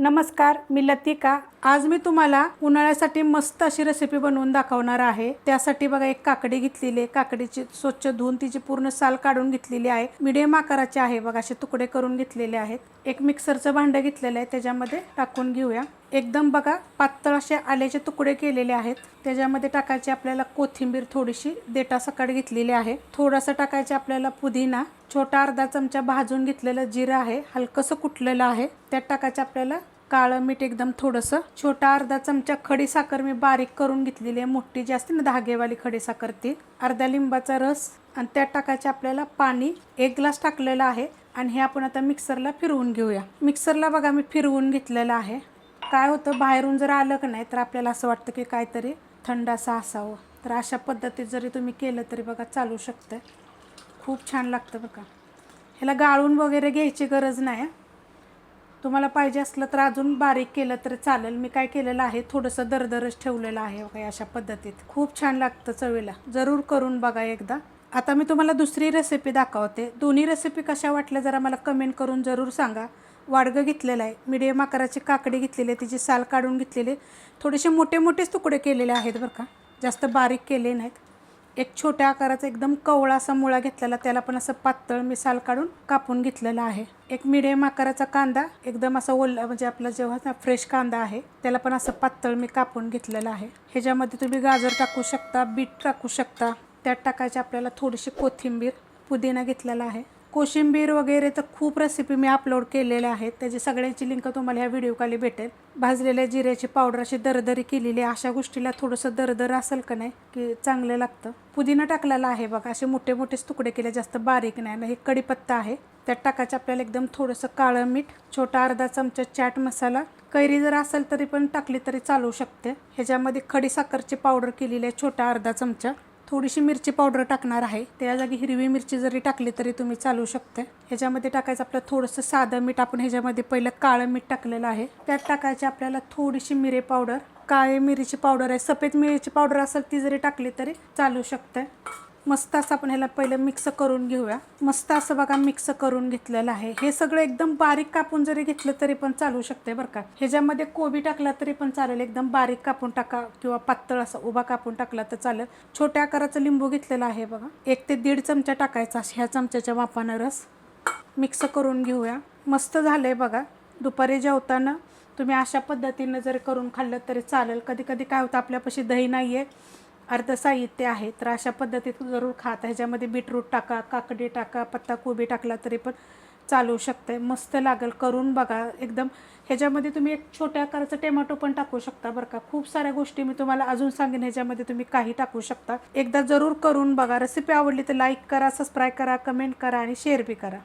नमस्कार मी लतिका. आज मी तुम्हाला उन्हाळ्यासाठी मस्त अशी रेसिपी बनवून दाखवणार आहे. त्यासाठी बघा एक काकडी घेतलेली आहे. काकडीची स्वच्छ धुवून तिची पूर्ण साल काढून घेतलेली आहे. मिडियम आकाराची आहे बघा असे तुकडे करून घेतलेले आहेत. एक मिक्सरचं भांडं घेतलेलं आहे. त्याच्यामध्ये टाकून घेऊया. एकदम बघा पातळ असे आल्याचे तुकडे केलेले आहेत. त्याच्यामध्ये टाकायचे आपल्याला कोथिंबीर थोडीशी देटा सकाळ घेतलेली आहे. थोडासा टाकायचे आपल्याला पुदिना छोटा अर्धा चमचा भाजून घेतलेलं जिरं आहे हलकंसं कुटलेलं आहे. त्यात टाकायचं आपल्याला काळं मीठ एकदम थोडंसं. छोटा अर्धा चमचा खडी साखर मी बारीक करून घेतलेली आहे. मोठी जी असते ना धागेवाली खडी साखर ती. अर्धा लिंबाचा रस आणि त्यात टाकायचे आपल्याला पाणी. एक ग्लास टाकलेलं आहे आणि हे आपण आता मिक्सरला फिरवून घेऊया. मिक्सरला बघा मी फिरवून घेतलेलं आहे. काय होतं बाहेरून जर आलं का नाही तर आपल्याला असं वाटतं की काहीतरी थंड असं असावं. तर अशा पद्धतीत जरी तुम्ही केलं तरी बघा चालू शकतं खूप छान लागतं बघा. ह्याला गाळून वगैरे घ्यायची गरज नाही. तुम्हाला पाहिजे असलं तर अजून बारीक केलं तर चालेल. मी काय केलेलं आहे थोडंसं दरदरच ठेवलेलं आहे बघा अशा पद्धतीत. खूप छान लागतं चवीला. जरूर करून बघा एकदा. आता मी तुम्हाला दुसरी रेसिपी दाखवते. दोन्ही रेसिपी कशा वाटल्या जरा मला कमेंट करून जरूर सांगा. वाडगं घेतलेलं आहे. मिडियम आकाराची काकडी घेतलेली आहे तिची साल काढून घेतलेली थोडेसे मोठे मोठेच तुकडे केलेले आहेत बरं का. जास्त बारीक केले नाहीत. एक छोट्या आकाराचा एकदम कवळा असा मुळा घेतलेला. त्याला पण असं पातळ मी साल काढून कापून घेतलेला आहे. एक मिडियम आकाराचा कांदा एकदम असा ओला म्हणजे आपला जेव्हा फ्रेश कांदा आहे त्याला पण असं पातळ मी कापून घेतलेला आहे. ह्याच्यामध्ये तुम्ही गाजर टाकू शकता बीट टाकू शकता. त्यात टाकायची आपल्याला थोडीशी कोथिंबीर पुदिना घेतलेला आहे. कोशिंबीर वगैरे तर खूप रेसिपी मी अपलोड केलेल्या आहेत. त्याची सगळ्यांची लिंक तुम्हाला ह्या व्हिडिओखाली भेटेल. भाजलेल्या जिऱ्याची पावडर अशी दरदरी केलेली आहे. अशा गोष्टीला थोडंसं दरदर असेल का नाही की चांगलं लागतं. पुदिना टाकलेला आहे बघा असे मोठे मोठेच तुकडे केले जास्त बारीक नाही. आणि हे कडीपत्ता आहे. त्यात टाकायचं आपल्याला एकदम थोडंसं काळं मीठ छोटा अर्धा चमचा चाट मसाला. कैरी जर असेल तरी पण टाकली तरी चालू शकते. ह्याच्यामध्ये खडी साखरची पावडर केलेली आहे छोटा अर्धा चमचा. थोडीशी मिरची पावडर टाकणार आहे. त्या जागी हिरवी मिरची जरी टाकली तरी तुम्ही चालू शकते ह्याच्यामध्ये टाकायचं आपलं थोडंसं साधं मीठ. आपण ह्याच्यामध्ये पहिलं काळं मीठ टाकलेलं आहे. त्यात टाकायची आपल्याला थोडीशी मिरे पावडर. काळी मिरीची पावडर आहे. सफेद मिरीची पावडर असेल ती जरी टाकली तरी चालू शकते मस्त असं आपण ह्याला पहिलं मिक्स करून घेऊया. मस्त असं बघा मिक्स करून घेतलेलं आहे. हे सगळं एकदम बारीक कापून जरी घेतलं तरी पण चालू शकते बरं का. ह्याच्यामध्ये कोबी टाकला तरी पण चालेल. एकदम बारीक कापून टाका किंवा पातळ असा उभा कापून टाकला तर चालेल. छोट्या आकाराचं लिंबू घेतलेलं आहे बघा. एक ते दीड चमचा टाकायचा ह्या चमच्याच्या वापानं रस. मिक्स करून घेऊया. मस्त झालंय बघा. दुपारी जेवताना तुम्ही अशा पद्धतीनं जर करून खाल्लं तरी चालेल. कधी कधी काय होतं आपल्यापाशी दही नाही आहे अर्थसाहित्य आहे तर अशा पद्धतीत जरूर खात ह्याच्यामध्ये बीटरूट टाका काकडी टाका पत्ता कोबी टाकला तरी पण चालू शकते मस्त लागेल करून बघा एकदम. ह्याच्यामध्ये तुम्ही एक छोट्या आकाराचं टोमॅटो पण टाकू शकता बरं का. खूप साऱ्या गोष्टी मी तुम्हाला अजून सांगेन ह्याच्यामध्ये तुम्ही काही टाकू शकता. एकदा जरूर करून बघा. रेसिपी आवडली तर लाईक करा सबस्क्राईब करा कमेंट करा आणि शेअर बी करा.